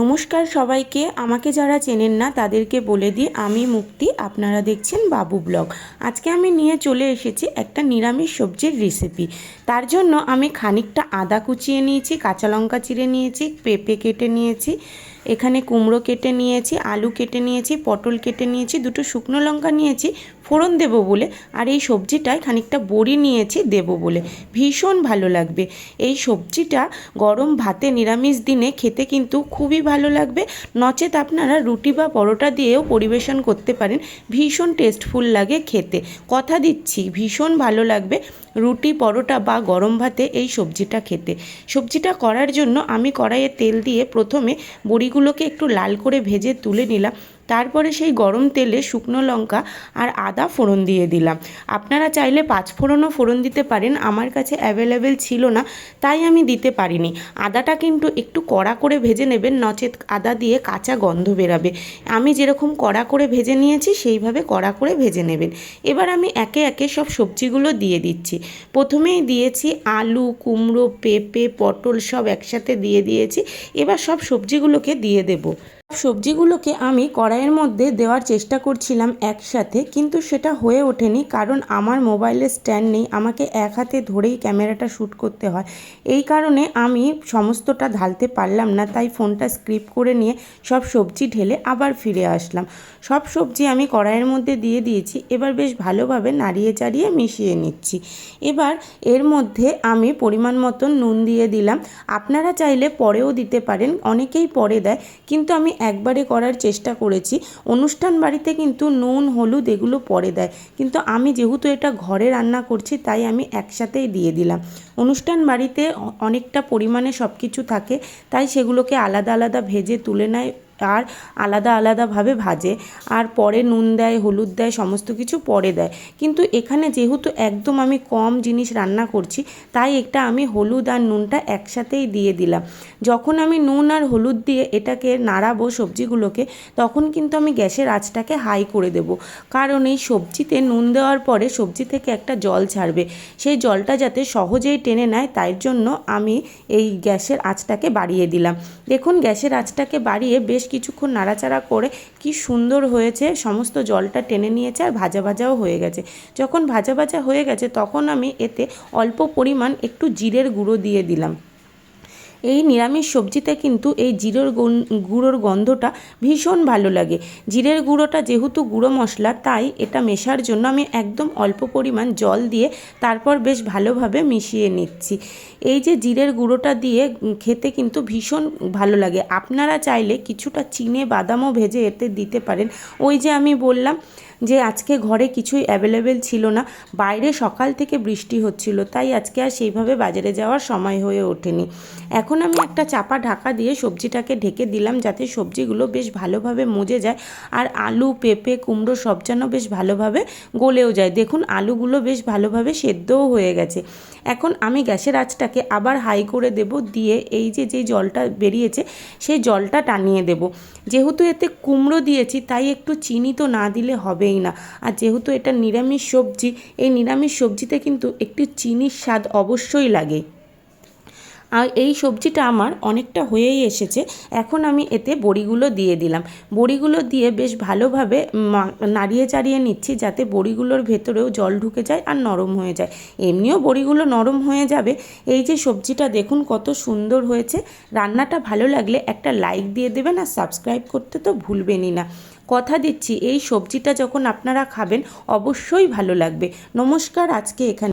নমস্কার সবাইকে। আমাকে যারা চেনেন না, তাদেরকে বলে দিই, আমি মুক্তি। আপনারা দেখছেন বাবু ব্লগ। আজকে আমি নিয়ে চলে এসেছি একটা নিরামিষ সবজির রেসিপি তার জন্য আমি খানিকটা আদা কুচিয়ে নিয়েছি, কাঁচা লঙ্কা চিড়ে নিয়েছি, পেঁপে কেটে নিয়েছি, এখানে কুমড়ো কেটে নিয়েছি, আলু কেটে নিয়েছি, পটল কেটে নিয়েছি, দুটো শুকনো লঙ্কা নিয়েছি ফোড়ন দেব বলে। আর এই সবজিটায় খানিকটা বড়ি নিয়েছি, দেব বলে। ভীষণ ভালো লাগবে। এই সবজিটা গরম ভাতে নিরামিষ দিনে খেতে কিন্তু খুবই ভালো লাগবে। নচেত আপনারা রুটি বা পরোটা দিয়েও পরিবেশন করতে পারেন। ভীষণ টেস্টফুল লাগে খেতে। কথা দিচ্ছি, ভীষণ ভালো লাগবে রুটি, পরোটা বা গরম ভাতে এই সবজিটা খেতে। সবজিটা করার জন্য আমি কড়াইয়ে তেল দিয়ে প্রথমে বড়িগুলোকে একটু লাল করে ভেজে তুলে নিলাম। তারপরে সেই গরম তেলে শুকনো লঙ্কা আর আদা ফোড়ন দিয়ে দিলাম। আপনারা চাইলে পাঁচ ফোড়নও ফোড়ন দিতে পারেন, আমার কাছে অ্যাভেলেবেল ছিল না, তাই আমি দিতে পারিনি। আদাটা কিন্তু একটু কড়া করে ভেজে নেবেন, নচেত আদা দিয়ে কাঁচা গন্ধ বেরাবে। আমি যেরকম কড়া করে ভেজে নিয়েছি, সেইভাবে কড়া করে ভেজে নেবেন। এবার আমি একে একে সব সবজিগুলো দিয়ে দিচ্ছি। প্রথমেই দিয়েছি আলু, কুমড়ো, পেঁপে, পটল সব একসাথে দিয়ে দিয়েছি। এবার সব সবজিগুলোকে দিয়ে দেবো। সবজিগুলোকে আমি কড়াইয়ের মধ্যে দেওয়ার চেষ্টা করছিলাম একসাথে, কিন্তু সেটা হয়ে ওঠেনি কারণ আমার মোবাইলের স্ট্যান্ড নেই। আমাকে এক হাতে ধরেই ক্যামেরাটা শ্যুট করতে হয়। এই কারণে আমি সমস্তটা ঢালতে পারলাম না, তাই ফোনটা স্ক্রিপ করে নিয়ে সব সবজি ঢেলে আবার ফিরে আসলাম। সব সবজি আমি কড়াইয়ের মধ্যে দিয়ে দিয়েছি, এবার বেশ ভালোভাবে নাড়িয়ে চাড়িয়ে মিশিয়ে নিচ্ছি। এবার এর মধ্যে আমি পরিমাণ মতন নুন দিয়ে দিলাম। আপনারা চাইলে পরেও দিতে পারেন, অনেকেই পরে দেয়, কিন্তু আমি একবারে করার চেষ্টা করেছি। অনুষ্ঠান বাড়িতে কিন্তু নুন, হলুদ এগুলো পরে দেয়। কিন্তু আমি যেহেতু এটা ঘরে রান্না করছি, তাই আমি একসাথেই দিয়ে দিলাম। অনুষ্ঠান বাড়িতে অনেকটা পরিমাণে সব কিছু থাকে, তাই সেগুলোকে আলাদা আলাদা ভেজে তুলে নেয়। আর আলাদা আলাদাভাবে ভাজে। আর পরে নুন দেয়, হলুদ দেয়, সমস্ত কিছু পরে দেয়। কিন্তু এখানে যেহেতু একদম আমি কম জিনিস রান্না করছি, তাই একটা আমি হলুদ আর নুনটা একসাথেই দিয়ে দিলাম। যখন আমি নুন আর হলুদ দিয়ে এটাকে নাড়াবো সবজিগুলোকে, তখন কিন্তু আমি গ্যাসের আঁচটাকে হাই করে দেব। কারণ এই সবজিতে নুন দেওয়ার পরে সবজি থেকে একটা জল ছাড়বে। সেই জলটা যাতে সহজেই টেনে নেয়, তাই জন্য আমি এই গ্যাসের আঁচটাকে বাড়িয়ে দিলাম। দেখুন, গ্যাসের আঁচটাকে বাড়িয়ে বেশ কিছুক্ষণ নাড়াচাড়া করে কি সুন্দর হয়েছে, সমস্ত জলটা টেনে নিয়েছে আর ভাজা ভাজাও হয়ে গেছে। যখন ভাজা ভাজা হয়ে গেছে, তখন আমি এতে অল্প পরিমাণ একটু জিরের গুঁড়ো দিয়ে দিলাম। এই নিরামিষ সবজিতে কিন্তু এই জিরের গুঁড়োর গন্ধটা ভীষণ ভালো লাগে। জিরের গুঁড়োটা যেহেতু গুঁড়ো মশলা, তাই এটা মেশার জন্য আমি একদম অল্প পরিমাণ জল দিয়ে তারপর বেশ ভালোভাবে মিশিয়ে নিচ্ছি। এই যে জিরের গুঁড়োটা দিয়ে খেতে কিন্তু ভীষণ ভালো লাগে। আপনারা চাইলে কিছুটা চিনে বাদামও ভেজে এতে দিতে পারেন। ওই যে আমি বললাম যে আজকে ঘরে কিছুই অ্যাভেলেবেল ছিল না। বাইরে সকাল থেকে বৃষ্টি হচ্ছিল, তাই আজকে আর সেইভাবে বাজারে যাওয়ার সময় হয়ে ওঠেনি। এখন আমি একটা চাপা ঢাকা দিয়ে সবজিটাকে ঢেকে দিলাম যাতে সবজিগুলো বেশ ভালোভাবে মজে যায় আর আলু, পেঁপে, কুমড়ো সব যেন বেশ ভালোভাবে গলেও যায়। দেখুন, আলুগুলো বেশ ভালোভাবে সেদ্ধও হয়ে গেছে। এখন আমি গ্যাসের আঁচটাকে আবার হাই করে দেব, দিয়ে এই যে যে জলটা বেরিয়েছে, সেই জলটা টানিয়ে দেব। যেহেতু এতে কুমড়ো দিয়েছি, তাই একটু চিনি তো না দিলে হবেই না। আর যেহেতু এটা নিরামিষ সবজি, এই নিরামিষ সবজিতে কিন্তু একটু চিনির স্বাদ অবশ্যই লাগে। আর এই সবজিটা আমার অনেকটা হয়েই এসেছে। এখন আমি এতে বড়িগুলো দিয়ে দিলাম। বড়িগুলো দিয়ে বেশ ভালোভাবে নাড়িয়ে চাড়িয়ে নিচ্ছি যাতে বড়িগুলোর ভেতরেও জল ঢুকে যায় আর নরম হয়ে যায়। এমনিও বড়িগুলো নরম হয়ে যাবে। এই যে সবজিটা দেখুন কত সুন্দর হয়েছে। রান্নাটা ভালো লাগলে একটা লাইক দিয়ে দেবেন আর সাবস্ক্রাইব করতে তো ভুলবেনই না। কথা দিচ্ছি, এই সবজিটা যখন আপনারা খাবেন অবশ্যই ভালো লাগবে। নমস্কার, আজকে এখানে